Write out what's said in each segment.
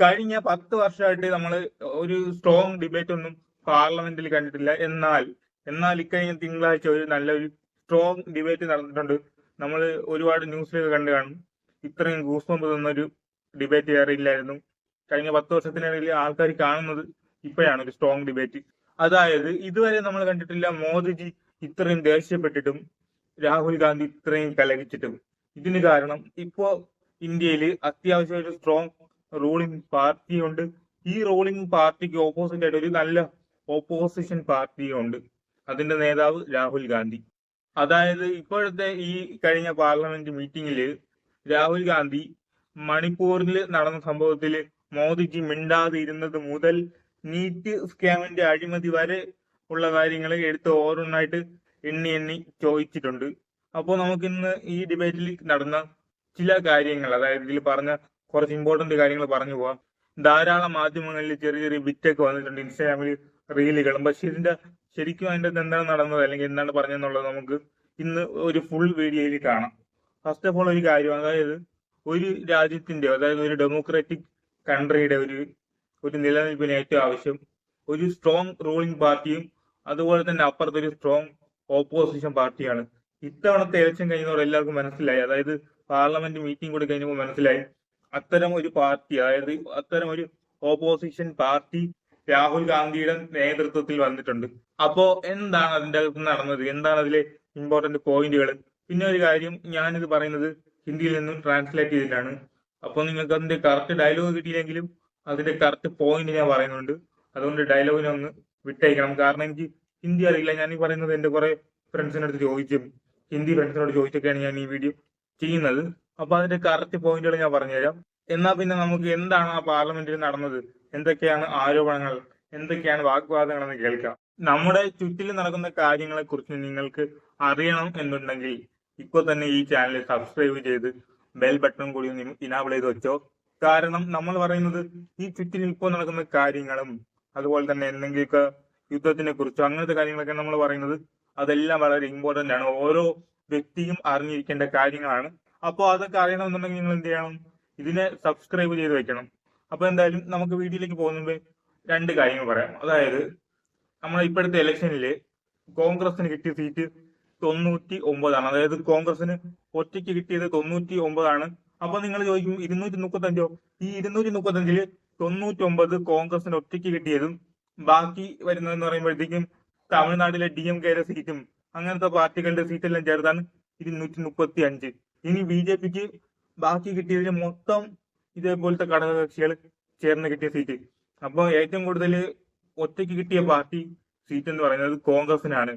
കഴിഞ്ഞ പത്ത് വർഷമായിട്ട് നമ്മൾ ഒരു സ്ട്രോങ് ഡിബേറ്റ് ഒന്നും പാർലമെന്റിൽ കണ്ടിട്ടില്ല. എന്നാൽ എന്നാൽ ഇക്കഴിഞ്ഞ തിങ്കളാഴ്ച ഒരു നല്ലൊരു സ്ട്രോങ് ഡിബേറ്റ് നടന്നിട്ടുണ്ട്. നമ്മൾ ഒരുപാട് ന്യൂസിലൊക്കെ കണ്ടു കാണും. ഇത്രയും ഗൂസ്പമ്പ് തന്നൊരു ഡിബേറ്റ് വേറെ ഇല്ലായിരുന്നു. കഴിഞ്ഞ പത്ത് വർഷത്തിനിടയിൽ ആൾക്കാർ കാണുന്നത് ഇപ്പോഴാണ് ഒരു സ്ട്രോങ് ഡിബേറ്റ് അതായത് ഇതുവരെ നമ്മൾ കണ്ടിട്ടില്ല മോദിജി ഇത്രയും ദേഷ്യപ്പെട്ടിട്ടും രാഹുൽ ഗാന്ധി ഇത്രയും കലഹിച്ചിട്ടും. ഇതിന് കാരണം ഇപ്പോ ഇന്ത്യയിൽ അത്യാവശ്യം ഒരു സ്ട്രോങ് റൂളിംഗ് പാർട്ടിയുണ്ട് ഈ റൂളിംഗ് പാർട്ടിക്ക് ഓപ്പോസിറ്റ് ആയിട്ട് ഒരു നല്ല ഓപ്പോസിഷൻ പാർട്ടിയുണ്ട് അതിന്റെ നേതാവ് രാഹുൽ ഗാന്ധി. അതായത് ഇപ്പോഴത്തെ ഈ കഴിഞ്ഞ പാർലമെന്റ് മീറ്റിംഗിൽ രാഹുൽ ഗാന്ധി മണിപ്പൂരിൽ നടന്ന സംഭവത്തിൽ മോദിജി മിണ്ടാതിരുന്നത് മുതൽ നീറ്റ് സ്കാമിന്റെ അഴിമതി വരെ ഉള്ള കാര്യങ്ങൾ എടുത്ത് ഓരോന്നായിട്ട് എണ്ണി എണ്ണി ചോദിച്ചിട്ടുണ്ട്. അപ്പോൾ നമുക്കിന്ന് ഈ ഡിബേറ്റിൽ നടന്ന ചില കാര്യങ്ങൾ അതായത് ഇതിൽ പറഞ്ഞ കുറച്ച് ഇമ്പോർട്ടന്റ് കാര്യങ്ങൾ പറഞ്ഞു പോവാം. ധാരാളം മാധ്യമങ്ങളിൽ ചെറിയ ചെറിയ ബിറ്റൊക്കെ വന്നിട്ടുണ്ട്. ഇൻസ്റ്റാഗ്രാമിൽ റീലുകളും. പക്ഷെ ഇതിന്റെ ശരിക്കും അതിന്റെ എന്താണ് നടന്നത്? അല്ലെങ്കിൽ എന്താണ് പറഞ്ഞതെന്നുള്ളത് നമുക്ക് ഇന്ന് ഒരു ഫുൾ വീഡിയോയിൽ കാണാം. ഫസ്റ്റ് ഓഫ് ഓൾ ഒരു കാര്യം. അതായത് ഒരു രാജ്യത്തിന്റെ അതായത് ഒരു ഡെമോക്രാറ്റിക് കൺട്രിയുടെ ഒരു ഒരു നിലനിൽപ്പിന് ഏറ്റവും ആവശ്യം ഒരു സ്ട്രോങ് റൂളിംഗ് പാർട്ടിയും അതുപോലെ തന്നെ അപ്പുറത്ത് ഒരു സ്ട്രോങ് ഓപ്പോസിഷൻ പാർട്ടിയാണ്. ഇത്തവണത്തെ ഇലക്ഷൻ കഴിഞ്ഞവർ എല്ലാവർക്കും മനസ്സിലായി. അതായത് പാർലമെന്റ് മീറ്റിംഗ് കൂടി കഴിഞ്ഞപ്പോൾ മനസ്സിലായി. അത്തരം ഒരു പാർട്ടി അതായത് അത്തരം ഒരു ഓപ്പോസിഷൻ പാർട്ടി രാഹുൽ ഗാന്ധിയുടെ നേതൃത്വത്തിൽ വന്നിട്ടുണ്ട്. അപ്പോ എന്താണ് അതിന്റെ അകത്ത് നടന്നത്? എന്താണ് അതിലെ ഇമ്പോർട്ടന്റ് പോയിന്റുകൾ പിന്നെ ഒരു കാര്യം ഞാനിത് പറയുന്നത് ഹിന്ദിയിൽ നിന്നും ട്രാൻസ്ലേറ്റ് ചെയ്തിട്ടാണ്. അപ്പോൾ നിങ്ങൾക്ക് അതിന്റെ കറക്റ്റ് ഡയലോഗ് കിട്ടിയില്ലെങ്കിലും അതിന്റെ കറക്റ്റ് പോയിന്റ് ഞാൻ പറയുന്നുണ്ട്. അതുകൊണ്ട് ഡയലോഗിനെ ഒന്ന് വിട്ടയക്കണം കാരണം എനിക്ക് ഹിന്ദി അറിയില്ല. ഞാൻ ഈ പറയുന്നത് എന്റെ കുറെ ഫ്രണ്ട്സിനടുത്ത് ചോദിച്ചും ഹിന്ദി ഫ്രണ്ട്സിനോട് ചോദിച്ചൊക്കെയാണ് ഞാൻ ഈ വീഡിയോ ചെയ്യുന്നത്. അപ്പൊ അതിന്റെ കറക്റ്റ് പോയിന്റുകൾ ഞാൻ പറഞ്ഞുതരാം. എന്നാ പിന്നെ നമുക്ക് എന്താണ് ആ പാർലമെന്റിൽ നടന്നത്? എന്തൊക്കെയാണ് ആരോപണങ്ങൾ? എന്തൊക്കെയാണ് വാഗ്വാദങ്ങൾ എന്ന് കേൾക്കാം. നമ്മുടെ ചുറ്റിൽ നടക്കുന്ന കാര്യങ്ങളെ കുറിച്ച് നിങ്ങൾക്ക് അറിയണം എന്നുണ്ടെങ്കിൽ ഇപ്പോൾ തന്നെ ഈ ചാനൽ സബ്സ്ക്രൈബ് ചെയ്ത് ബെൽ ബട്ടൺ കൂടി ഇനാബിൾ ചെയ്ത് വെച്ചോ. കാരണം നമ്മൾ പറയുന്നത് ഈ ചുറ്റിൽ ഇപ്പോൾ നടക്കുന്ന കാര്യങ്ങളും അതുപോലെ തന്നെ എന്തെങ്കിലുമൊക്കെ യുദ്ധത്തിനെ കുറിച്ചോ അങ്ങനത്തെ കാര്യങ്ങളൊക്കെ നമ്മൾ പറയുന്നത് അതെല്ലാം വളരെ ഇമ്പോർട്ടന്റ് ആണ്. ഓരോ വ്യക്തിയും അറിഞ്ഞിരിക്കേണ്ട കാര്യങ്ങളാണ്. അപ്പോൾ അതൊക്കെ അറിയണമെന്നുണ്ടെങ്കിൽ നിങ്ങൾ എന്ത് ചെയ്യണം? ഇതിനെ സബ്സ്ക്രൈബ് ചെയ്ത് വെക്കണം. അപ്പൊ എന്തായാലും നമുക്ക് വീഡിയോയിലേക്ക് പോകുന്നത് രണ്ട് കാര്യങ്ങൾ പറയാം. അതായത് നമ്മൾ ഇപ്പോഴത്തെ ഇലക്ഷനിൽ കോൺഗ്രസിന് കിട്ടിയ സീറ്റ് തൊണ്ണൂറ്റി ഒമ്പതാണ് അതായത് കോൺഗ്രസിന് ഒറ്റയ്ക്ക് കിട്ടിയത് തൊണ്ണൂറ്റി ഒമ്പതാണ് അപ്പൊ നിങ്ങൾ ചോദിക്കും ഇരുന്നൂറ്റി മുപ്പത്തഞ്ചോ ഈ ഇരുന്നൂറ്റി മുപ്പത്തഞ്ചിൽ തൊണ്ണൂറ്റി ഒമ്പത് കോൺഗ്രസിന് ഒറ്റയ്ക്ക് കിട്ടിയതും ബാക്കി വരുന്നതെന്ന് പറയുമ്പോഴത്തേക്കും തമിഴ്നാട്ടിലെ ഡി എം കെയുടെ സീറ്റും അങ്ങനത്തെ പാർട്ടികളുടെ സീറ്റെല്ലാം ചേർത്താണ് ഇരുന്നൂറ്റി മുപ്പത്തി അഞ്ച് ഇനി ബി ജെ പിക്ക് ബാക്കി കിട്ടിയതിൽ മൊത്തം ഇതേപോലത്തെ ഘടകകക്ഷികൾ ചേർന്ന് കിട്ടിയ സീറ്റ്. അപ്പോൾ ഏറ്റവും കൂടുതൽ ഒറ്റയ്ക്ക് കിട്ടിയ പാർട്ടി സീറ്റ് എന്ന് പറയുന്നത് കോൺഗ്രസിനാണ്.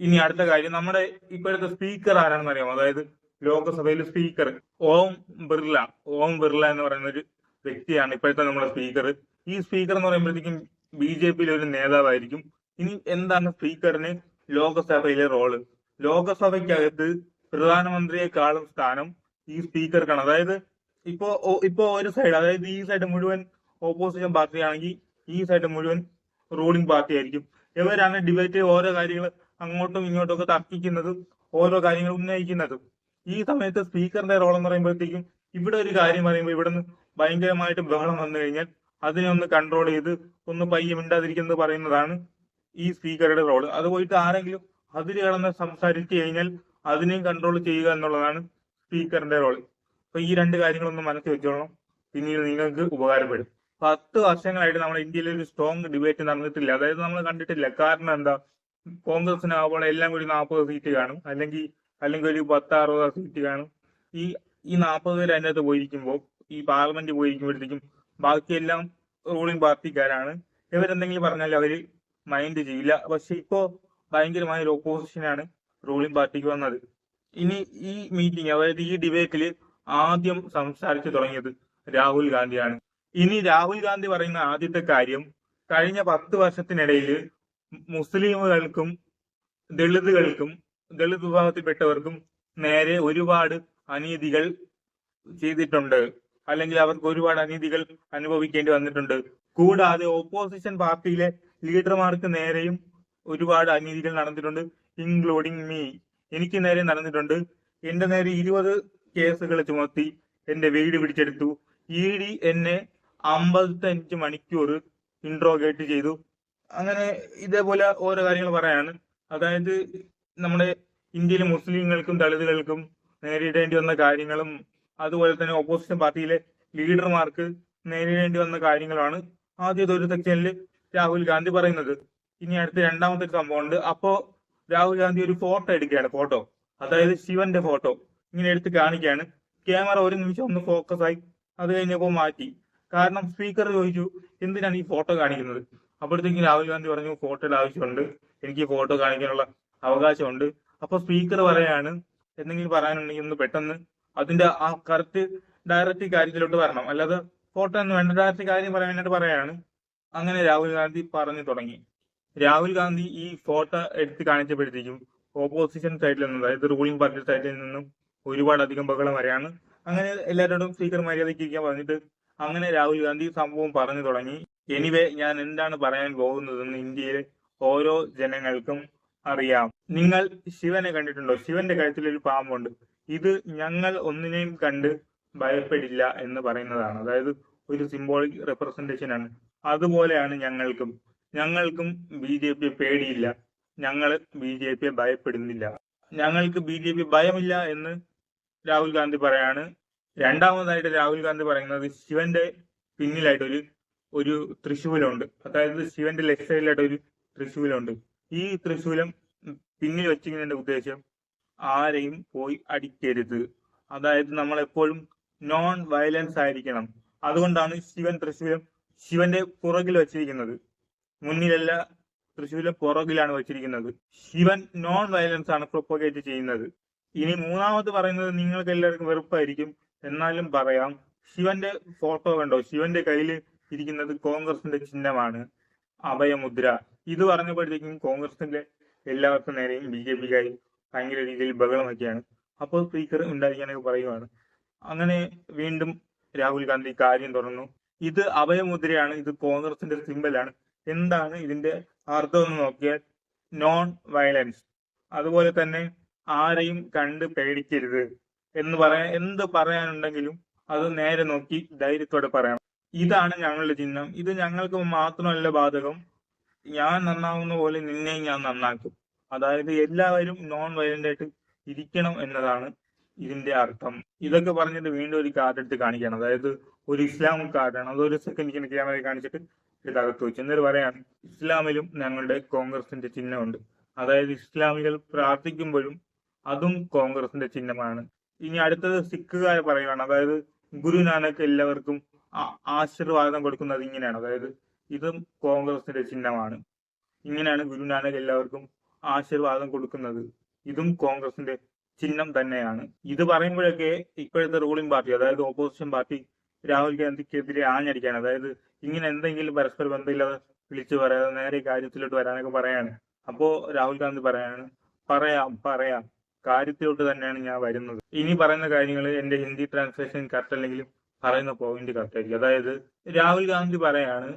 ഇനി അടുത്ത കാര്യം നമ്മുടെ ഇപ്പോഴത്തെ സ്പീക്കർ ആരാണെന്ന് അറിയാമോ? അതായത് ലോക്സഭയിലെ സ്പീക്കർ ഓം ബിർള. ഓം ബിർള എന്ന് പറയുന്ന ഒരു വ്യക്തിയാണ് ഇപ്പോഴത്തെ നമ്മുടെ സ്പീക്കർ. ഈ സ്പീക്കർ എന്ന് പറയുമ്പോഴത്തേക്കും ബി ജെ പിയിലെ ഒരു നേതാവായിരിക്കും. ഇനി എന്താണ് സ്പീക്കറിന് ലോകസഭയിലെ റോൾ? ലോകസഭയ്ക്കകത്ത് പ്രധാനമന്ത്രിയെക്കാളും സ്ഥാനം ഈ സ്പീക്കർക്കാണ്. അതായത് ഇപ്പോ ഇപ്പോ ഒരു സൈഡ് അതായത് ഈ സൈഡ് മുഴുവൻ ഓപ്പോസിഷൻ പാർട്ടി ആണെങ്കിൽ ഈ സൈഡ് മുഴുവൻ റൂളിംഗ് പാർട്ടി ആയിരിക്കും ഇവരാണ് ഡിബേറ്റ് ഓരോ കാര്യങ്ങൾ അങ്ങോട്ടും ഇങ്ങോട്ടും ഒക്കെ തർക്കിക്കുന്നതും ഓരോ കാര്യങ്ങൾ ഉന്നയിക്കുന്നതും. ഈ സമയത്ത് സ്പീക്കറിന്റെ റോൾ എന്ന് പറയുമ്പോഴത്തേക്കും ഇവിടെ ഒരു കാര്യം പറയുമ്പോൾ ഇവിടെ നിന്ന് ഭയങ്കരമായിട്ട് ബഹളം വന്നു കഴിഞ്ഞാൽ അതിനെ ഒന്ന് കൺട്രോൾ ചെയ്ത് ഒന്ന് പയ്യെ മിണ്ടാതിരിക്കുന്നത് പറയുന്നതാണ് ഈ സ്പീക്കറുടെ റോൾ അത് പോയിട്ട് ആരെങ്കിലും അതിൽ കടന്ന് സംസാരിച്ചു കഴിഞ്ഞാൽ അതിനെയും കൺട്രോൾ ചെയ്യുക എന്നുള്ളതാണ് സ്പീക്കറിന്റെ റോൾ അപ്പൊ ഈ രണ്ട് കാര്യങ്ങളൊന്ന് മനസ്സിൽ വെച്ചോളണം. പിന്നീട് നിങ്ങൾക്ക് ഉപകാരപ്പെടും. പത്ത് വർഷങ്ങളായിട്ട് നമ്മുടെ ഇന്ത്യയിൽ ഒരു സ്ട്രോങ് ഡിബേറ്റ് നടന്നിട്ടില്ല. അതായത് നമ്മൾ കണ്ടിട്ടില്ല. കാരണം എന്താ? കോൺഗ്രസിന് ആവുമ്പോൾ എല്ലാം കൂടി നാൽപ്പത് സീറ്റ് കാണും. അല്ലെങ്കിൽ അല്ലെങ്കിൽ ഒരു പത്ത് അറുപത് സീറ്റ് കാണും. ഈ ഈ നാൽപ്പത് പേര് അതിനകത്ത് പോയിരിക്കുമ്പോൾ ഈ പാർലമെന്റ് പോയിരിക്കുമ്പോഴത്തേക്കും ബാക്കിയെല്ലാം റൂളിംഗ് പാർട്ടിക്കാരാണ്. ഇവരെന്തെങ്കിലും പറഞ്ഞാൽ അവർ മൈൻഡ് ചെയ്യില്ല. പക്ഷെ ഇപ്പോ ഭയങ്കരമായ ഒരു ഓപ്പോസിഷനാണ് റൂളിംഗ് പാർട്ടിക്ക് വന്നത്. ഇനി ഈ മീറ്റിംഗ് അതായത് ഈ ഡിബേറ്റിൽ ആദ്യം സംസാരിച്ചു തുടങ്ങിയത് രാഹുൽ ഗാന്ധിയാണ്. ഇനി രാഹുൽ ഗാന്ധി പറയുന്ന ആദ്യത്തെ കാര്യം കഴിഞ്ഞ പത്ത് വർഷത്തിനിടയിൽ മുസ്ലിമുകൾക്കും ദളിതുകൾക്കും ദളിത് വിഭാഗത്തിൽപ്പെട്ടവർക്കും നേരെ ഒരുപാട് അനീതികൾ ചെയ്തിട്ടുണ്ട്. അല്ലെങ്കിൽ അവർക്ക് ഒരുപാട് അനീതികൾ അനുഭവിക്കേണ്ടി വന്നിട്ടുണ്ട്. കൂടാതെ ഓപ്പോസിഷൻ പാർട്ടിയിലെ ലീഡർമാർക്ക് നേരെയും ഒരുപാട് അനീതികൾ നടന്നിട്ടുണ്ട്. ഇൻക്ലൂഡിങ് മീ എനിക്ക് നേരെ നടന്നിട്ടുണ്ട്. എന്റെ നേരെ ഇരുപത് കേസുകൾ ചുമത്തി എന്റെ വീട് പിടിച്ചെടുത്തു. ഇ ഡി എന്നെ അമ്പത്തഞ്ച് മണിക്കൂർ ഇൻട്രോഗേറ്റ് ചെയ്തു. അങ്ങനെ ഇതേപോലെ ഓരോ കാര്യങ്ങൾ പറയാണ്. അതായത് നമ്മുടെ ഇന്ത്യയിലെ മുസ്ലിങ്ങൾക്കും ദളിതുകൾക്കും നേരിടേണ്ടി വന്ന കാര്യങ്ങളും അതുപോലെ തന്നെ ഓപ്പോസിഷൻ പാർട്ടിയിലെ ലീഡർമാർക്ക് നേരിടേണ്ടി വന്ന കാര്യങ്ങളാണ് ആദ്യത്തെ ഒരു സെക്ഷനിൽ രാഹുൽ ഗാന്ധി പറയുന്നത്. ഇനി അടുത്ത രണ്ടാമത്തെ സംഭവമുണ്ട്. അപ്പോ രാഹുൽ ഗാന്ധി ഒരു ഫോട്ടോ എടുക്കുകയാണ് ഫോട്ടോ. അതായത് ശിവന്റെ ഫോട്ടോ. ഇങ്ങനെ എടുത്ത് കാണിക്കുകയാണ്. ക്യാമറ ഒരു നിമിഷം ഒന്ന് ഫോക്കസ് ആയി. അത് കഴിഞ്ഞപ്പോ മാറ്റി. കാരണം സ്പീക്കർ ചോദിച്ചു എന്തിനാണ് ഈ ഫോട്ടോ കാണിക്കുന്നത്? അപ്പോഴത്തേക്കും രാഹുൽ ഗാന്ധി പറഞ്ഞു ഫോട്ടോയുടെ ആവശ്യമുണ്ട്. എനിക്ക് ഫോട്ടോ കാണിക്കാനുള്ള അവകാശമുണ്ട്. അപ്പൊ സ്പീക്കർ പറയാണ് എന്തെങ്കിലും പറയാനുണ്ടെങ്കിൽ ഒന്ന് പെട്ടെന്ന് അതിന്റെ ആ കറക്റ്റ് ഡയറക്റ്റ് കാര്യത്തിലോട്ട് വരണം. അല്ലാതെ ഫോട്ടോ എന്ന് വേണ്ട. ഡയറക്റ്റ് കാര്യം പറയാൻ വേണ്ടിയിട്ട് പറയാണ്. അങ്ങനെ രാഹുൽ ഗാന്ധി പറഞ്ഞു തുടങ്ങി. രാഹുൽ ഗാന്ധി ഈ ഫോട്ടോ എടുത്ത് കാണിച്ചപ്പോഴത്തേക്കും ഓപ്പോസിഷൻ സൈഡിൽ നിന്നും അതായത് റൂളിംഗ് പാർട്ടി സൈഡിൽ നിന്നും ഒരുപാട് അധികം ബഹളം വരെയാണ്. അങ്ങനെ എല്ലാവരോടും സ്പീക്കർ മര്യാദയ്ക്ക് ഇരിക്കാൻ പറഞ്ഞിട്ട് അങ്ങനെ രാഹുൽ ഗാന്ധി സംഭവം പറഞ്ഞു തുടങ്ങി. എനിവേ ഞാൻ എന്താണ് പറയാൻ പോകുന്നതെന്ന് ഇന്ത്യയിലെ ഓരോ ജനങ്ങൾക്കും അറിയാം. നിങ്ങൾ ശിവനെ കണ്ടിട്ടുണ്ടോ? ശിവന്റെ കഴുത്തിൽ ഒരു പാമ്പുണ്ട്. ഇത് ഞങ്ങൾ ഒന്നിനെയും കണ്ട് ഭയപ്പെടില്ല എന്ന് പറയുന്നതാണ്. അതായത് ഒരു സിംബോളിക് റെപ്രസെന്റേഷൻ ആണ്. അതുപോലെയാണ് ഞങ്ങൾക്കും. ഞങ്ങൾക്കും ബി ജെ പിയെ പേടിയില്ല. ഞങ്ങൾ ബി ജെ പിയെ ഭയപ്പെടുന്നില്ല. ഞങ്ങൾക്ക് ബി ജെ പി ഭയമില്ല എന്ന് രാഹുൽ ഗാന്ധി പറയാണ്. രണ്ടാമതായിട്ട് രാഹുൽ ഗാന്ധി പറയുന്നത് ശിവന്റെ പിന്നിലായിട്ട് ഒരു ഒരു തൃശൂലമുണ്ട് അതായത് ശിവന്റെ ലെഫ്റ്റ് സൈഡിലായിട്ട് ഒരു തൃശൂലമുണ്ട് ഈ തൃശൂലം പിന്നിൽ വെച്ചിരിക്കുന്നതിന്റെ ഉദ്ദേശം ആരെയും പോയി അടിക്കരുത്. അതായത് നമ്മൾ എപ്പോഴും നോൺ വയലൻസ് ആയിരിക്കണം. അതുകൊണ്ടാണ് ശിവൻ തൃശൂലം ശിവന്റെ പുറകിൽ വെച്ചിരിക്കുന്നത്. മുന്നിലല്ല തൃശ്ശൂരിലെ പുറകിലാണ് വച്ചിരിക്കുന്നത്. ശിവൻ നോൺ വയലൻസ് ആണ് പ്രൊപ്പോഗേറ്റ് ചെയ്യുന്നത്. ഇനി മൂന്നാമത് പറയുന്നത് നിങ്ങൾക്ക് എല്ലാവർക്കും വെറുപ്പായിരിക്കും. എന്നാലും പറയാം ശിവന്റെ ഫോട്ടോ കണ്ടോ? ശിവന്റെ കയ്യിൽ ഇരിക്കുന്നത് കോൺഗ്രസിന്റെ ചിഹ്നമാണ്. അഭയമുദ്ര. ഇത് പറഞ്ഞപ്പോഴത്തേക്കും കോൺഗ്രസിന്റെ എല്ലാവർക്കും നേരെയും ബി ജെ പിക്കായി ഭയങ്കര രീതിയിൽ ബഹളമൊക്കെയാണ്. അപ്പോൾ സ്പീക്കർ ഉണ്ടായിരിക്കാനൊക്കെ പറയുവാണ്. അങ്ങനെ വീണ്ടും രാഹുൽ ഗാന്ധി കാര്യം തുടർന്നു ഇത് അഭയമുദ്രയാണ്. ഇത് കോൺഗ്രസിന്റെ സിമ്പലാണ് എന്താണ് ഇതിന്റെ അർത്ഥം എന്ന് നോക്കിയാൽ നോൺ വയലൻസ് അതുപോലെ തന്നെ ആരെയും കണ്ട് പേടിക്കരുത് എന്ന് പറയാൻ എന്ത് പറയാനുണ്ടെങ്കിലും അത് നേരെ നോക്കി ധൈര്യത്തോടെ പറയണം. ഇതാണ് ഞങ്ങളുടെ ചിഹ്നം. ഇത് ഞങ്ങൾക്ക് മാത്രമല്ല ബാധകം. ഞാൻ നന്നാവുന്ന പോലെ നിന്നെയും ഞാൻ നന്നാക്കും. അതായത് എല്ലാവരും നോൺ വയലന്റ് ആയിട്ട് ഇരിക്കണം എന്നതാണ് ഇതിന്റെ അർത്ഥം. ഇതൊക്കെ പറഞ്ഞിട്ട് വീണ്ടും ഒരു കാർഡ് എടുത്ത് കാണിക്കണം അതായത് ഒരു ഇസ്ലാമിക് കാർഡാണ് അതൊരു സെക്കൻഡ് ഇങ്ങനെ ക്യാമറ കാണിച്ചിട്ട് ഇതകത്ത് വെച്ചു എന്നിട്ട് പറയാണ് ഇസ്ലാമിലും ഞങ്ങളുടെ കോൺഗ്രസിന്റെ ചിഹ്നമുണ്ട്. അതായത് ഇസ്ലാമികൾ പ്രാർത്ഥിക്കുമ്പോഴും അതും കോൺഗ്രസിന്റെ ചിഹ്നമാണ്. ഇനി അടുത്തത് സിഖുകാരെ പറയുകയാണ് അതായത് ഗുരുനാനക്ക് എല്ലാവർക്കും ആശീർവാദം കൊടുക്കുന്നത് ഇങ്ങനെയാണ്. അതായത് ഇതും കോൺഗ്രസിന്റെ ചിഹ്നമാണ്. ഇങ്ങനെയാണ് ഗുരുനാനക് എല്ലാവർക്കും ആശീർവാദം കൊടുക്കുന്നത്. ഇതും കോൺഗ്രസിന്റെ ചിഹ്നം തന്നെയാണ്. ഇത് പറയുമ്പോഴൊക്കെ ഇപ്പോഴത്തെ റൂളിംഗ് പാർട്ടി അതായത് ഓപ്പോസിഷൻ പാർട്ടി രാഹുൽ ഗാന്ധിക്കെതിരെ ആഞ്ഞടിക്കാണ് അതായത് ഇങ്ങനെ എന്തെങ്കിലും പരസ്പര ബന്ധമില്ലാതെ വിളിച്ചു പറയാതെ നേരെ കാര്യത്തിലോട്ട് വരാനൊക്കെ പറയാണ്. അപ്പോ രാഹുൽ ഗാന്ധി പറയാണ് പറയാം പറയാം. കാര്യത്തിലോട്ട് തന്നെയാണ് ഞാൻ വരുന്നത്. ഇനി പറയുന്ന കാര്യങ്ങൾ എന്റെ ഹിന്ദി ട്രാൻസ്ലേഷൻ കറക്റ്റ് അല്ലെങ്കിലും പറയുന്ന പോയിന്റ് കറക്റ്റ് ആയിരിക്കും. അതായത് രാഹുൽ ഗാന്ധി പറയാണ്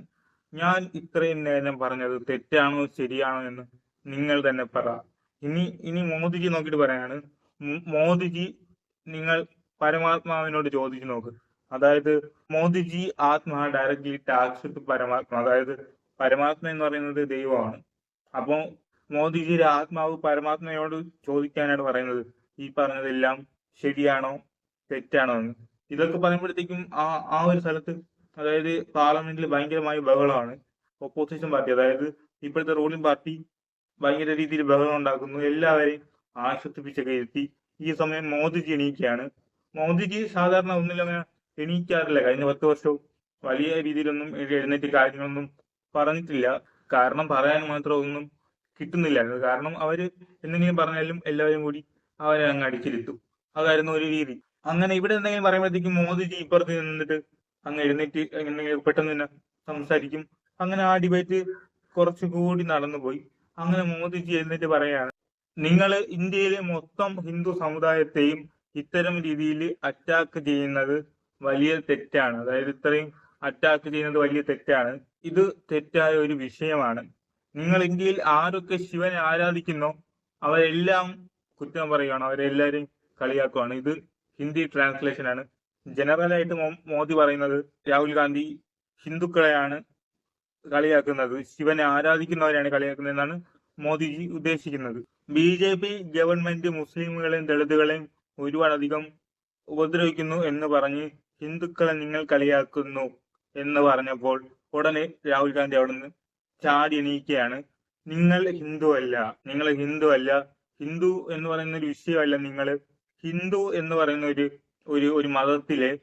ഞാൻ ഇത്രയും നേരം പറഞ്ഞത് തെറ്റാണോ ശരിയാണോ എന്ന് നിങ്ങൾ തന്നെ പറ. ഇനി ഇനി മോദിജി നോക്കിയിട്ട് പറയാണ് മോദിജി നിങ്ങൾ പരമാത്മാവിനോട് ചോദിച്ചു നോക്ക്. അതായത് മോദിജി ആത്മാ ഡയറക്ട്ലി ടാക്സ് ടു പരമാത്മ അതായത് പരമാത്മ എന്ന് പറയുന്നത് ദൈവമാണ്. അപ്പോ മോദിജിയുടെ ആത്മാവ് പരമാത്മയോട് ചോദിക്കാനാണ് പറയുന്നത് ഈ പറഞ്ഞതെല്ലാം ശരിയാണോ തെറ്റാണോ എന്ന്. ഇതൊക്കെ പറയുമ്പോഴത്തേക്കും ആ ആ ഒരു സ്ഥലത്ത് അതായത് പാർലമെന്റിൽ ഭയങ്കരമായി ബഹളമാണ്. ഓപ്പോസിഷൻ പാർട്ടി അതായത് ഇപ്പോഴത്തെ റൂളിംഗ് പാർട്ടി ഭയങ്കര രീതിയിൽ ബഹളം ഉണ്ടാക്കുന്നു. എല്ലാവരെയും ആശ്വസിപ്പിച്ചൊക്കെ ഇരുത്തി ഈ സമയം മോദിജി എണീക്കുകയാണ്. മോദിജി സാധാരണ ഒന്നിലും അങ്ങനെ എണീക്കാറില്ല. കഴിഞ്ഞ പത്ത് വർഷവും വലിയ രീതിയിലൊന്നും എഴുന്നേറ്റ് കാര്യങ്ങളൊന്നും പറഞ്ഞിട്ടില്ല. കാരണം പറയാൻ മാത്രം ഒന്നും കിട്ടുന്നില്ല. കാരണം അവർ എന്തെങ്കിലും പറഞ്ഞാലും എല്ലാവരും കൂടി അവരെ അങ്ങ് അടിച്ചിരുത്തും. അതായിരുന്നു ഒരു രീതി. അങ്ങനെ ഇവിടെ എന്തെങ്കിലും പറയുമ്പോഴത്തേക്കും മോദിജി ഇപ്പുറത്ത് നിന്നിട്ട് അങ്ങ് എഴുന്നേറ്റ് എന്തെങ്കിലും പെട്ടെന്ന് തന്നെ സംസാരിക്കും. അങ്ങനെ ആ ഡിബേറ്റ് കുറച്ചുകൂടി നടന്നുപോയി. അങ്ങനെ മോദിജി എഴുന്നേറ്റ് പറയാണ് നിങ്ങൾ ഇന്ത്യയിലെ മൊത്തം ഹിന്ദു സമുദായത്തെയും ഇത്തരം രീതിയിൽ അറ്റാക്ക് ചെയ്യുന്നത് വലിയ തെറ്റാണ്. അതായത് ഇത്രയും അറ്റാക്ക് ചെയ്യുന്നത് വലിയ തെറ്റാണ്. ഇത് തെറ്റായ ഒരു വിഷയമാണ്. നിങ്ങൾ ഇന്ത്യയിൽ ആരൊക്കെ ശിവനെ ആരാധിക്കുന്നു അവരെല്ലാം കുറ്റം പറയുകയാണ് അവരെല്ലാരെയും കളിയാക്കുകയാണ് ഇത് ഹിന്ദി ട്രാൻസ്ലേഷൻ ആണ്. ജനറൽ ആയിട്ട് മോദി പറയുന്നത് രാഹുൽ ഗാന്ധി ഹിന്ദുക്കളെയാണ് കളിയാക്കുന്നത്. ശിവനെ ആരാധിക്കുന്നവരെയാണ് കളിയാക്കുന്നത് എന്നാണ് മോദിജി ഉദ്ദേശിക്കുന്നത്. ബി ജെ പി ഗവൺമെന്റ് മുസ്ലിമുകളെയും ദളിതുകളെയും ഒരുപാടധികം ഉപദ്രവിക്കുന്നു എന്ന് പറഞ്ഞ് ഹിന്ദുക്കളെ നിങ്ങൾ കളിയാക്കുന്നു എന്ന് പറഞ്ഞപ്പോൾ ഉടനെ രാഹുൽ ഗാന്ധി അവിടുന്ന് ചാടി എണീക്കുകയാണ്. നിങ്ങൾ ഹിന്ദു അല്ല നിങ്ങൾ ഹിന്ദു അല്ല. ഹിന്ദു എന്ന് പറയുന്ന ഒരു വിഷയമല്ല നിങ്ങൾ. ഹിന്ദു എന്ന് പറയുന്ന ഒരു ഒരു ഒരു മതത്തിലെ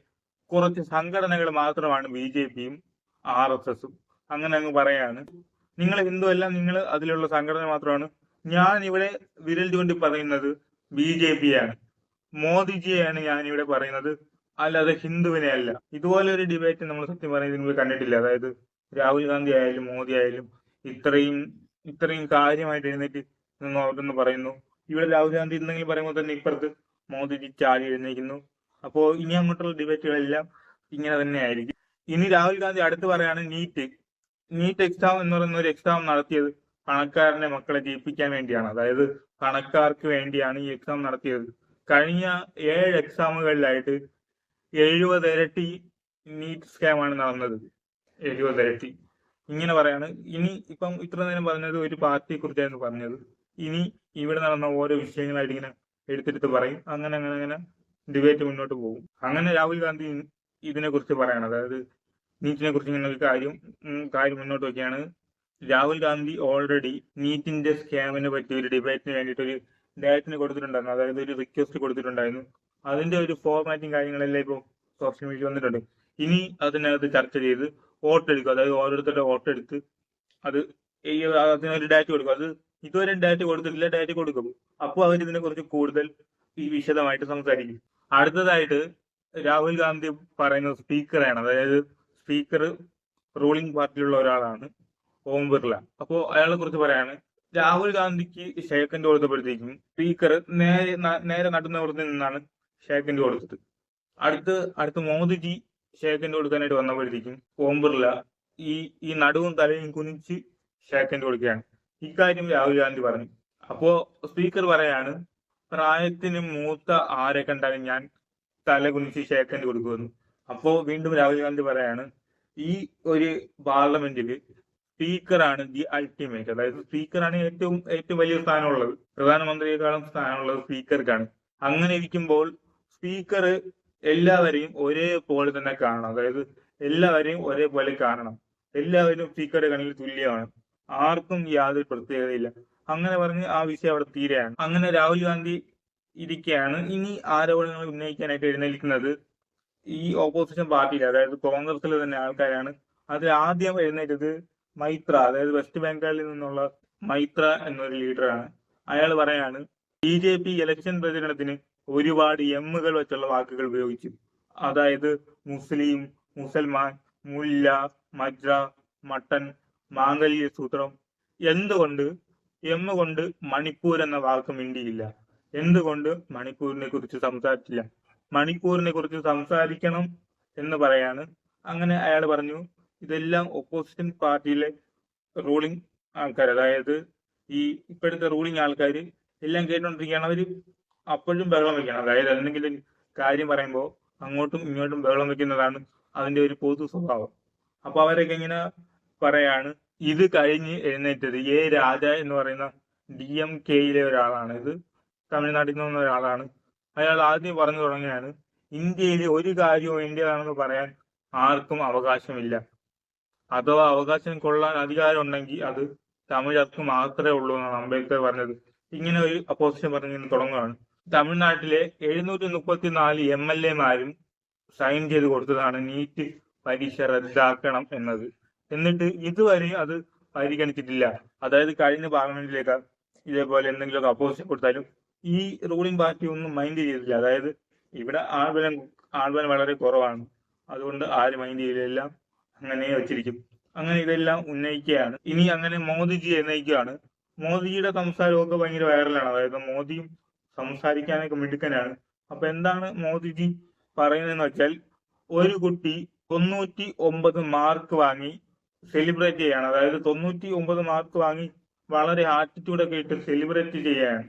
കുറച്ച് സംഘടനകൾ മാത്രമാണ് ബി ജെ പിയും ആർ എസ് എസും. അങ്ങനെ അങ്ങ് പറയാണ്. നിങ്ങൾ ഹിന്ദു അല്ല നിങ്ങൾ അതിലുള്ള സംഘടന മാത്രമാണ്. ഞാൻ ഇവിടെ വിരൽ ചൂണ്ടി പറയുന്നത് ബി ജെ ആണ് മോദിജിയെയാണ് ഞാൻ ഇവിടെ പറയുന്നത്. അല്ലാതെ ഹിന്ദുവിനെ അല്ല. ഇതുപോലെ ഒരു ഡിബേറ്റ് നമ്മൾ സത്യം പറയുന്നതിന് മുമ്പ് കണ്ടിട്ടില്ല. അതായത് രാഹുൽ ഗാന്ധി ആയാലും മോദി ആയാലും ഇത്രയും ഇത്രയും കാര്യമായിട്ട് എഴുന്നേറ്റ് നിന്ന് അവിടുന്ന് പറയുന്നു. ഇവിടെ രാഹുൽ ഗാന്ധി എന്തെങ്കിലും പറയുമ്പോൾ തന്നെ ഇപ്പുറത്ത് മോദിജി ചാടി എഴുന്നേക്കുന്നു അപ്പോ ഇനി അങ്ങോട്ടുള്ള ഡിബേറ്റുകളെല്ലാം ഇങ്ങനെ തന്നെ ആയിരിക്കും ഇനി രാഹുൽ ഗാന്ധി അടുത്ത് പറയാണ് നീറ്റ് നീറ്റ് എക്സാം എന്ന് പറയുന്ന ഒരു എക്സാം നടത്തിയത് പണക്കാരന്റെ മക്കളെ ജയിപ്പിക്കാൻ വേണ്ടിയാണ്. അതായത് പണക്കാർക്ക് വേണ്ടിയാണ് ഈ എക്സാം നടത്തിയത്. കഴിഞ്ഞ ഏഴ് എക്സാമുകളിലായിട്ട് എഴുപത് ഇരട്ടി നീറ്റ് സ്കാം ആണ് നടന്നത്. എഴുപത് ഇരട്ടി. ഇങ്ങനെ പറയാണ്. ഇനി ഇപ്പം ഇത്ര നേരം പറഞ്ഞത് ഒരു പാർട്ടിയെ കുറിച്ചായിരുന്നു പറഞ്ഞത്. ഇനി ഇവിടെ നടന്ന ഓരോ വിഷയങ്ങളായിട്ട് ഇങ്ങനെ എടുത്തെടുത്ത് പറയും. അങ്ങനെ അങ്ങനെ അങ്ങനെ ഡിബേറ്റ് മുന്നോട്ട് പോകും. അങ്ങനെ രാഹുൽ ഗാന്ധി ഇതിനെ കുറിച്ച് പറയണം. അതായത് നീറ്റിനെ കുറിച്ച് ഇങ്ങനെ ഒരു കാര്യം കാര്യം മുന്നോട്ട് വയ്ക്കുകയാണ് രാഹുൽ ഗാന്ധി ഓൾറെഡി നീറ്റിന്റെ സ്കാമിനെ പറ്റി ഒരു ഡിബേറ്റിന് വേണ്ടിയിട്ട് ഒരു ഡയറ്റിന് കൊടുത്തിട്ടുണ്ടായിരുന്നു. അതായത് ഒരു റിക്വസ്റ്റ് കൊടുത്തിട്ടുണ്ടായിരുന്നു. അതിന്റെ ഒരു ഫോർമാറ്റും കാര്യങ്ങളെല്ലാം ഇപ്പോൾ സോഷ്യൽ മീഡിയ വന്നിട്ടുണ്ട്. ഇനി അതിനകത്ത് ചർച്ച ചെയ്ത് വോട്ടെടുക്കും അതായത് ഓരോരുത്തരുടെ വോട്ടെടുത്ത് അത് ഈ അതിനൊരു ഡാറ്റ കൊടുക്കും. അത് ഇതുവരെ ഡാറ്റ കൊടുത്തിട്ടില്ല ഡാറ്റ കൊടുക്കും. അപ്പോൾ അവർ ഇതിനെ കുറിച്ച് കൂടുതൽ ഈ വിശദമായിട്ട് സംസാരിക്കും. അടുത്തതായിട്ട് രാഹുൽ ഗാന്ധി പറയുന്നത് സ്പീക്കറാണ് അതായത് സ്പീക്കർ റൂളിംഗ് പാർട്ടിയിലുള്ള ഒരാളാണ് ഓം ബിർള. അപ്പോ അയാളെ കുറിച്ച് പറയാണ്. രാഹുൽ ഗാന്ധിക്ക് ഷേക്കൻഡ് കൊടുത്തപ്പോഴത്തേക്കും സ്പീക്കർ നേരെ നേരെ നടുന്നവർന്ന് നിന്നാണ് ഷേക്കൻഡ് കൊടുത്തത് അടുത്ത് അടുത്ത് മോദിജി ഷേഖിന്റെ കൊടുക്കാനായിട്ട് വന്നപ്പോഴത്തേക്കും ഓം ഈ ഈ നടുവും തലയും കുനിച്ച് ഷേഖിന്റെ കൊടുക്കുകയാണ്. ഇക്കാര്യം രാഹുൽ ഗാന്ധി പറഞ്ഞു. അപ്പോ സ്പീക്കർ പറയാണ് പ്രായത്തിന് മൂത്ത ആരെ കണ്ടാലും ഞാൻ തല കുനിച്ച് ഷേഖിന്റെ കൊടുക്കുമെന്ന് അപ്പോ വീണ്ടും രാഹുൽ ഗാന്ധി പറയാണ് ഈ ഒരു പാർലമെന്റിൽ സ്പീക്കറാണ് ദി അൾട്ടിമേറ്റ്. അതായത് സ്പീക്കറാണ് ഏറ്റവും ഏറ്റവും വലിയ സ്ഥാനമുള്ളത്. പ്രധാനമന്ത്രിയെക്കാളും സ്ഥാനമുള്ളത് സ്പീക്കർക്കാണ്. അങ്ങനെ ഇരിക്കുമ്പോൾ സ്പീക്കർ എല്ലാവരെയും ഒരേപോലെ തന്നെ കാണണം. അതായത് എല്ലാവരെയും ഒരേപോലെ കാണണം. എല്ലാവരും സ്പീക്കറുടെ കണ്ണിൽ തുല്യമാണ്. ആർക്കും യാതൊരു പ്രത്യേകതയില്ല. അങ്ങനെ പറഞ്ഞ് ആ വിഷയം അവിടെ തീരെയാണ്. അങ്ങനെ രാഹുൽ ഗാന്ധി ഇരിക്കുകയാണ് ഇനി ആരോപണങ്ങൾ ഉന്നയിക്കാനായിട്ട് എഴുന്നേൽക്കുന്നത്? ഈ ഓപ്പോസിഷൻ പാർട്ടിയിൽ അതായത് കോൺഗ്രസിൽ തന്നെ ആൾക്കാരാണ്. അതിൽ ആദ്യം എഴുന്നേറ്റത് മൈത്ര അതായത് വെസ്റ്റ് ബംഗാളിൽ നിന്നുള്ള മൈത്ര എന്നൊരു ലീഡറാണ് അയാൾ പറയാണ് ബി ജെ പി ഇലക്ഷൻ പ്രചരണത്തിന് ഒരുപാട് എമ്മുകൾ വെച്ചുള്ള വാക്കുകൾ ഉപയോഗിച്ചു. അതായത് മുസ്ലിം മുസൽമാൻ മുല്ല മജ്ര മട്ടൻ മാംഗല്യ സൂത്രം. എന്തുകൊണ്ട്? എമ്മ കൊണ്ട് മണിപ്പൂർ എന്ന വാക്ക് മിണ്ടിയില്ല. എന്തുകൊണ്ട് മണിപ്പൂരിനെ കുറിച്ച് സംസാരിച്ചില്ല? മണിപ്പൂരിനെ കുറിച്ച് സംസാരിക്കണം എന്ന് പറയാണ്. അങ്ങനെ അയാൾ പറഞ്ഞു ഇതെല്ലാം ഓപ്പോസിഷൻ പാർട്ടിയിലെ റൂളിംഗ് ആൾക്കാർ അതായത് ഈ ഇപ്പോഴത്തെ റൂളിംഗ് ആൾക്കാർ എല്ലാം കേട്ടോണ്ടിരിക്കുകയാണ്. അവർ അപ്പോഴും ബഹളം വെക്കണം. അതായത് എന്തെങ്കിലും കാര്യം പറയുമ്പോൾ അങ്ങോട്ടും ഇങ്ങോട്ടും ബഹളം വെക്കുന്നതാണ് അതിന്റെ ഒരു പൊതു സ്വഭാവം. അപ്പൊ അവരൊക്കെ ഇങ്ങനെ പറയാണ് ഇത് കഴിഞ്ഞ് എഴുന്നേറ്റത് എ രാജ എന്ന് പറയുന്ന ഡി എം കെയിലെ ഒരാളാണ് ഇത്. തമിഴ്നാട്ടിൽ നിന്ന് ഒരാളാണ്. അയാൾ ആദ്യം പറഞ്ഞു തുടങ്ങിയാണ് ഇന്ത്യയിൽ ഒരു കാര്യവും ഇന്ത്യയാണെന്ന് പറയാൻ ആർക്കും അവകാശമില്ല. അഥവാ അവകാശം കൊള്ളാൻ അധികാരം ഉണ്ടെങ്കിൽ അത് തമിഴർക്ക് മാത്രമേ ഉള്ളൂ എന്നാണ് അംബേദ്കർ പറഞ്ഞത്. ഇങ്ങനെ ഒരു അപ്പോസിഷൻ പറഞ്ഞിങ്ങനെ തുടങ്ങുകയാണ്. തമിഴ്നാട്ടിലെ എഴുന്നൂറ്റി മുപ്പത്തിനാല് എം എൽ എമാരും സൈൻ ചെയ്ത് കൊടുത്തതാണ് നീറ്റ് പരീക്ഷ റദ്ദാക്കണം എന്നത്. എന്നിട്ട് ഇതുവരെ അത് പരിഗണിച്ചിട്ടില്ല. അതായത് കഴിഞ്ഞ പാർലമെന്റിലേക്ക് ഇതേപോലെ എന്തെങ്കിലുമൊക്കെ അപ്പോസിഷൻ കൊടുത്താലും ഈ റൂളിംഗ് പാർട്ടി ഒന്നും മൈൻഡ് ചെയ്തില്ല അതായത് ഇവിടെ ആൾബലം ആൾബലം വളരെ കുറവാണ്. അതുകൊണ്ട് ആരും മൈൻഡ് ചെയ്തില്ല അങ്ങനെ വെച്ചിരിക്കും. അങ്ങനെ ഇതെല്ലാം ഉന്നയിക്കുകയാണ്. ഇനി അങ്ങനെ മോദിജി ഉന്നയിക്കുകയാണ്. മോദിജിയുടെ സംസാരമൊക്കെ ഭയങ്കര വൈറലാണ് അതായത് മോദിയും സംസാരിക്കാനൊക്കെ മിടുക്കനാണ്. അപ്പൊ എന്താണ് മോദിജി പറയുന്നതെന്ന് വെച്ചാൽ ഒരു കുട്ടി തൊണ്ണൂറ്റി ഒമ്പത് മാർക്ക് വാങ്ങി സെലിബ്രേറ്റ് ചെയ്യാണ്. അതായത് തൊണ്ണൂറ്റി ഒമ്പത് മാർക്ക് വാങ്ങി വളരെ ആറ്റിറ്റ്യൂഡ് ഒക്കെ ഇട്ട് സെലിബ്രേറ്റ് ചെയ്യാണ്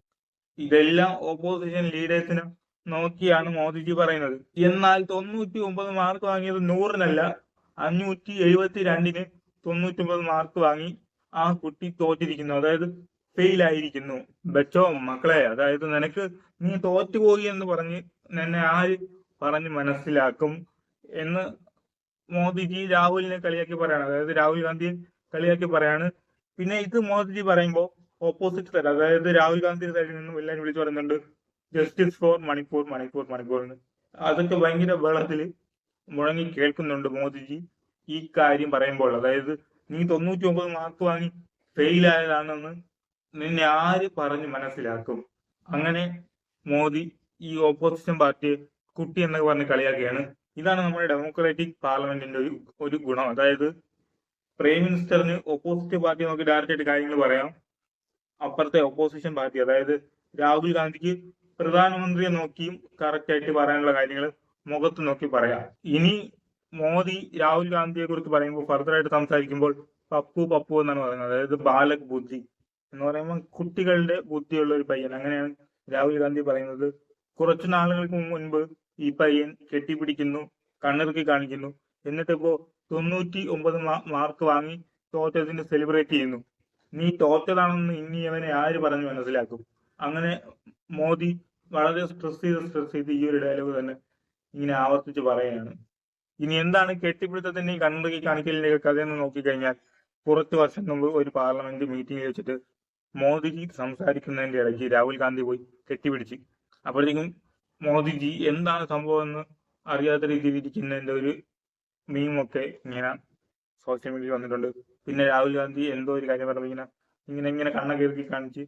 ഇതെല്ലാം ഓപ്പോസിഷൻ ലീഡേഴ്സിനെ നോക്കിയാണ് മോദിജി പറയുന്നത്. എന്നാൽ തൊണ്ണൂറ്റി ഒമ്പത് മാർക്ക് വാങ്ങിയത് നൂറിനല്ല അഞ്ഞൂറ്റി എഴുപത്തി രണ്ടിന് തൊണ്ണൂറ്റി ഒമ്പത് മാർക്ക് വാങ്ങി ആ കുട്ടി തോറ്റിരിക്കുന്നു. അതായത് ഫെയിൽ ആയിരിക്കുന്നു. ബച്ചോ മക്കളെ അതായത് നിനക്ക് നീ തോറ്റുപോയി എന്ന് പറഞ്ഞ് നിന്നെ ആര് പറഞ്ഞ് മനസ്സിലാക്കും എന്ന് മോദിജി രാഹുലിനെ കളിയാക്കി പറയാണ്. അതായത് രാഹുൽ ഗാന്ധി കളിയാക്കി പറയാണ്. പിന്നെ ഇത് മോദിജി പറയുമ്പോൾ ഓപ്പോസിറ്റ് സൈഡ് അതായത് രാഹുൽ ഗാന്ധി സൈഡിൽ നിന്നും എല്ലാവരും വിളിച്ചു പറയുന്നുണ്ട് ജസ്റ്റിസ് ഫോർ മണിപ്പൂർ മണിപ്പൂർ മണിപ്പൂർ എന്ന്. അതൊക്കെ ഭയങ്കര വെള്ളത്തിൽ മുഴങ്ങി കേൾക്കുന്നുണ്ട് മോദിജി ഈ കാര്യം പറയുമ്പോൾ. അതായത് നീ തൊണ്ണൂറ്റി ഒമ്പത് മാർക്ക് വാങ്ങി ഫെയിൽ ആയതാണെന്ന് നിന്നെ ആര് പറഞ്ഞ് മനസ്സിലാക്കും? അങ്ങനെ മോദി ഈ ഓപ്പോസിഷൻ പാർട്ടിയെ കുട്ടി എന്നൊക്കെ പറഞ്ഞ് കളിയാക്കുകയാണ്. ഇതാണ് നമ്മുടെ ഡെമോക്രാറ്റിക് പാർലമെന്റിന്റെ ഒരു ഒരു ഗുണം. അതായത് പ്രൈം മിനിസ്റ്ററിന് ഓപ്പോസിറ്റ് പാർട്ടി നോക്കി ഡയറക്റ്റ് ആയിട്ട് കാര്യങ്ങൾ പറയാം. അപ്പുറത്തെ ഓപ്പോസിഷൻ പാർട്ടി അതായത് രാഹുൽ ഗാന്ധിക്ക് പ്രധാനമന്ത്രിയെ നോക്കിയും കറക്റ്റ് ആയിട്ട് പറയാനുള്ള കാര്യങ്ങൾ മുഖത്ത് നോക്കി പറയാം. ഇനി മോദി രാഹുൽ ഗാന്ധിയെ കുറിച്ച് പറയുമ്പോൾ ഫർദർ ആയിട്ട് സംസാരിക്കുമ്പോൾ പപ്പു പപ്പു എന്നാണ് പറയുന്നത്. അതായത് ബാലക് ബുദ്ധി. എന്ന് പറയുമ്പോൾ കുട്ടികളുടെ ബുദ്ധിയുള്ള ഒരു പയ്യൻ. അങ്ങനെയാണ് രാഹുൽ ഗാന്ധി പറയുന്നത്. കുറച്ചു നാളുകൾക്ക് മുൻപ് ഈ പയ്യൻ കെട്ടിപ്പിടിക്കുന്നു കണ്ണിറുക്കി കാണിക്കുന്നു. എന്നിട്ടിപ്പോ തൊണ്ണൂറ്റി ഒമ്പത് മാർക്ക് വാങ്ങി തോറ്റതിന് സെലിബ്രേറ്റ് ചെയ്യുന്നു. നീ തോറ്റതാണെന്ന് ഇനി അവനെ ആര് പറഞ്ഞു മനസ്സിലാക്കും? അങ്ങനെ മോദി വളരെ സ്ട്രെസ് ചെയ്ത് സ്ട്രെസ് ചെയ്ത് ഈ ഒരു ഡയലോഗ് തന്നെ ഇങ്ങനെ ആവർത്തിച്ച് പറയുകയാണ്. ഇനി എന്താണ് കെട്ടിപ്പിടുത്തത്തിന്റെ ഈ കണ്ണുകി കാണിക്കലിന്റെ കഥയെന്ന് നോക്കിക്കഴിഞ്ഞാൽ കുറച്ച് വർഷം മുമ്പ് ഒരു പാർലമെന്റ് മീറ്റിംഗിൽ വെച്ചിട്ട് മോദിജി സംസാരിക്കുന്നതിന്റെ ഇടയ്ക്ക് രാഹുൽ ഗാന്ധി പോയി കെട്ടിപിടിച്ച്. അപ്പോഴത്തേക്കും മോദിജി എന്താണ് സംഭവം എന്ന് അറിയാത്ത രീതിയിൽ ഇരിക്കുന്നതിന്റെ ഒരു മീമൊക്കെ ഇങ്ങനെ സോഷ്യൽ മീഡിയയിൽ വന്നിട്ടുണ്ട്. പിന്നെ രാഹുൽ ഗാന്ധി എന്തോ ഒരു കാര്യം പറഞ്ഞു ഇങ്ങനെ ഇങ്ങനെ ഇങ്ങനെ കണ്ണൊക്കെ ഇറുക്കി കാണിച്ച്.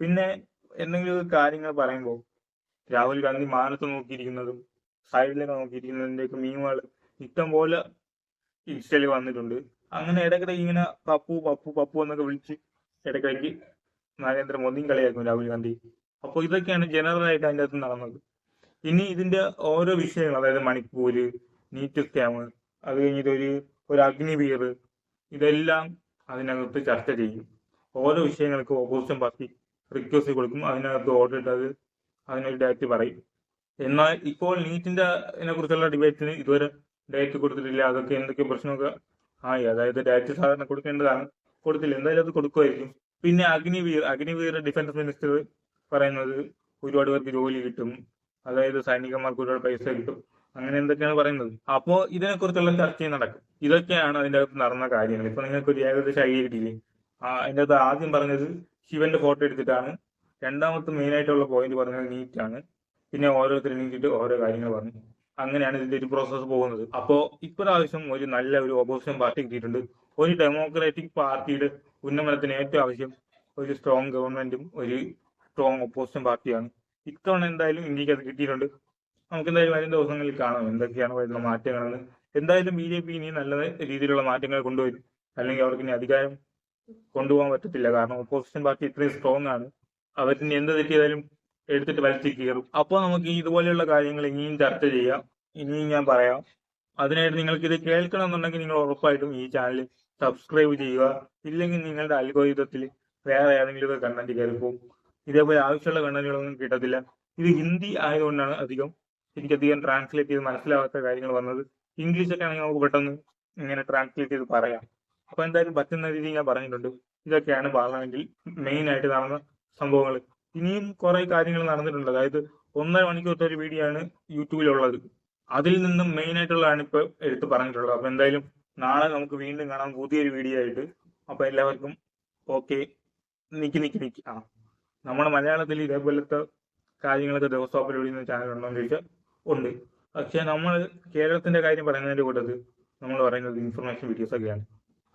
പിന്നെ എന്തെങ്കിലും കാര്യങ്ങൾ പറയുമ്പോൾ രാഹുൽ ഗാന്ധി മാനത്ത് നോക്കിയിരിക്കുന്നതും സൈഡിലൊക്കെ നോക്കിയിരിക്കുന്നതിന്റെ ഒക്കെ മീമുകൾ ഇഷ്ടം പോലെ ഇൻസ്റ്റയിൽ വന്നിട്ടുണ്ട്. അങ്ങനെ ഇടയ്ക്കിടയ്ക്ക് ഇങ്ങനെ പപ്പു പപ്പു പപ്പു എന്നൊക്കെ വിളിച്ച് ഇടയ്ക്കിടയ്ക്ക് നരേന്ദ്രമോദിയും കളിയാക്കും രാഹുൽ ഗാന്ധി. അപ്പോൾ ഇതൊക്കെയാണ് ജനറൽ ആയിട്ട് അതിന്റെ അകത്ത് നടന്നത്. ഇനി ഇതിന്റെ ഓരോ വിഷയങ്ങൾ അതായത് മണിപ്പൂര് നീറ്റ് സ്കാം അത് കഴിഞ്ഞിട്ട് ഒരു അഗ്നിവീർ ഇതെല്ലാം അതിനകത്ത് ചർച്ച ചെയ്യും. ഓരോ വിഷയങ്ങൾക്ക് ഓപ്പോസിഷൻ പാർട്ടി റിക്വസ്റ്റ് കൊടുക്കും. അതിനകത്ത് ഓർഡർ അത് അതിനൊരു ഡേറ്റ് പറയും. എന്നാൽ ഇപ്പോൾ നീറ്റിന്റെ അതിനെ കുറിച്ചുള്ള ഡിബേറ്റിന് ഇതുവരെ ഡേറ്റ് കൊടുത്തിട്ടില്ല. അതൊക്കെ എന്തൊക്കെ പ്രശ്നമൊക്കെ ആയി. അതായത് ഡേറ്റ് സാധാരണ കൊടുക്കേണ്ടതാണ്. കൊടുത്തില്ല. എന്തായാലും അത് കൊടുക്കുമായിരിക്കും. പിന്നെ അഗ്നിവീർ അഗ്നിവീർ ഡിഫൻസ് മിനിസ്റ്റർ പറയുന്നത് ഒരുപാട് പേർക്ക് ജോലി കിട്ടും. അതായത് സൈനികന്മാർക്ക് ഒരുപാട് പൈസ കിട്ടും. അങ്ങനെ എന്തൊക്കെയാണ് പറയുന്നത്? അപ്പോ ഇതിനെ കുറിച്ചുള്ള ചർച്ചയും നടക്കും. ഇതൊക്കെയാണ് അതിന്റെ അകത്ത് നടന്ന കാര്യങ്ങൾ. ഇപ്പൊ നിങ്ങൾക്ക് ഒരു ഏകദേശം ഐഡിയ കിട്ടിയില്ലേ? അതിന്റെ അകത്ത് ആദ്യം പറഞ്ഞത് ശിവന്റെ ഫോട്ടോ എടുത്തിട്ടാണ്. രണ്ടാമത്തെ മെയിൻ ആയിട്ടുള്ള പോയിന്റ് പറഞ്ഞത് നീറ്റ് ആണ്. പിന്നെ ഓരോരുത്തരും നീക്കിയിട്ട് ഓരോ കാര്യങ്ങൾ പറഞ്ഞു. അങ്ങനെയാണ് ഇതിന്റെ ഒരു പ്രോസസ്സ് പോകുന്നത്. അപ്പോ ഇപ്രാവശ്യം ഒരു നല്ല ഒരു ഓപ്പോസിഷൻ പാർട്ടി കിട്ടിയിട്ടുണ്ട്. ഒരു ഡെമോക്രാറ്റിക് പാർട്ടിയുടെ ഉന്നമനത്തിന് ഏറ്റവും ആവശ്യം ഒരു സ്ട്രോങ് ഗവൺമെന്റും ഒരു സ്ട്രോങ് ഓപ്പോസിഷൻ പാർട്ടിയാണ്. ഇത്തവണ എന്തായാലും ഇന്ത്യയ്ക്ക് അത് കിട്ടിയിട്ടുണ്ട്. നമുക്ക് എന്തായാലും വരും ദിവസങ്ങളിൽ കാണാം എന്തൊക്കെയാണ് വരുന്ന മാറ്റങ്ങളെന്ന് എന്തായാലും ബി ജെ പി ഇനി നല്ല രീതിയിലുള്ള മാറ്റങ്ങൾ കൊണ്ടുവരും. അല്ലെങ്കിൽ അവർക്ക് ഇനി അധികാരം കൊണ്ടുപോകാൻ പറ്റത്തില്ല. കാരണം ഓപ്പോസിഷൻ പാർട്ടി ഇത്രയും സ്ട്രോങ് ആണ്. അവരിന് എന്ത് തെറ്റിയതായാലും എടുത്തിട്ട് വലിച്ചു കീറും. അപ്പോൾ നമുക്ക് ഇതുപോലെയുള്ള കാര്യങ്ങൾ ഇനിയും ചർച്ച ചെയ്യാം. ഇനിയും ഞാൻ പറയാം. അതിനായിട്ട് നിങ്ങൾക്ക് ഇത് കേൾക്കണമെന്നുണ്ടെങ്കിൽ നിങ്ങൾ ഉറപ്പായിട്ടും ഈ ചാനൽ സബ്സ്ക്രൈബ് ചെയ്യുക. ഇല്ലെങ്കിൽ നിങ്ങളുടെ അൽഗോയുധത്തിൽ വേറെ ഏതെങ്കിലും ഒക്കെ കണ്ടന്റ് കയറി ഇതേപോലെ ആവശ്യമുള്ള കണ്ടന്റുകളൊന്നും കിട്ടത്തില്ല. ഇത് ഹിന്ദി ആയതുകൊണ്ടാണ് അധികം എനിക്കധികം ട്രാൻസ്ലേറ്റ് ചെയ്ത് മനസ്സിലാവാത്ത കാര്യങ്ങൾ വന്നത്. ഇംഗ്ലീഷൊക്കെ ആണെങ്കിൽ നമുക്ക് പെട്ടെന്ന് ഇങ്ങനെ ട്രാൻസ്ലേറ്റ് ചെയ്ത് പറയാം. അപ്പൊ എന്തായാലും പറ്റുന്ന രീതിയിൽ ഞാൻ പറഞ്ഞിട്ടുണ്ട്. ഇതൊക്കെയാണ് പാർലമെന്റിൽ മെയിൻ ആയിട്ട് നടന്ന സംഭവങ്ങൾ ഇനിയും കുറെ കാര്യങ്ങൾ നടന്നിട്ടുണ്ട്. അതായത് ഒന്നര മണിക്കൂർ ഒരു വീഡിയോ ആണ് യൂട്യൂബിലുള്ളത്. അതിൽ നിന്നും മെയിൻ ആയിട്ടുള്ളതാണ് ഇപ്പൊ എടുത്ത് പറഞ്ഞിട്ടുള്ളത്. അപ്പൊ എന്തായാലും നാളെ നമുക്ക് വീണ്ടും കാണാം പുതിയൊരു വീഡിയോ ആയിട്ട്. അപ്പൊ എല്ലാവർക്കും ഓക്കെ നിക്കി നിക്കി നിക്കി. ആ. നമ്മുടെ മലയാളത്തിൽ ഇതേപോലത്തെ കാര്യങ്ങളൊക്കെ അപ്ലോഡ് ചെയ്യുന്ന ചാനൽ ഉണ്ടോ എന്ന് ചോദിച്ചാൽ ഉണ്ട്. പക്ഷെ നമ്മൾ കേരളത്തിന്റെ കാര്യം പറയുന്നതിന്റെ കൂട്ടത്തിൽ നമ്മൾ പറയുന്നത് ഇൻഫർമേഷൻ വീഡിയോസ് ഒക്കെയാണ്.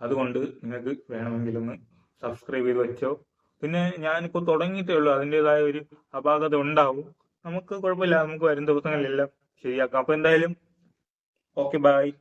അതുകൊണ്ട് നിങ്ങൾക്ക് വേണമെങ്കിൽ ഒന്ന് സബ്സ്ക്രൈബ് ചെയ്ത് വെച്ചോ. പിന്നെ ഞാനിപ്പോൾ തുടങ്ങിയിട്ടേ ഉള്ളൂ. അതിന്റെതായ ഒരു അപാകത ഉണ്ടാവും. നമുക്ക് കുഴപ്പമില്ല. നമുക്ക് വരും ദിവസങ്ങളിലെല്ലാം ശരിയാക്കാം. അപ്പൊ എന്തായാലും ഓക്കെ ബൈ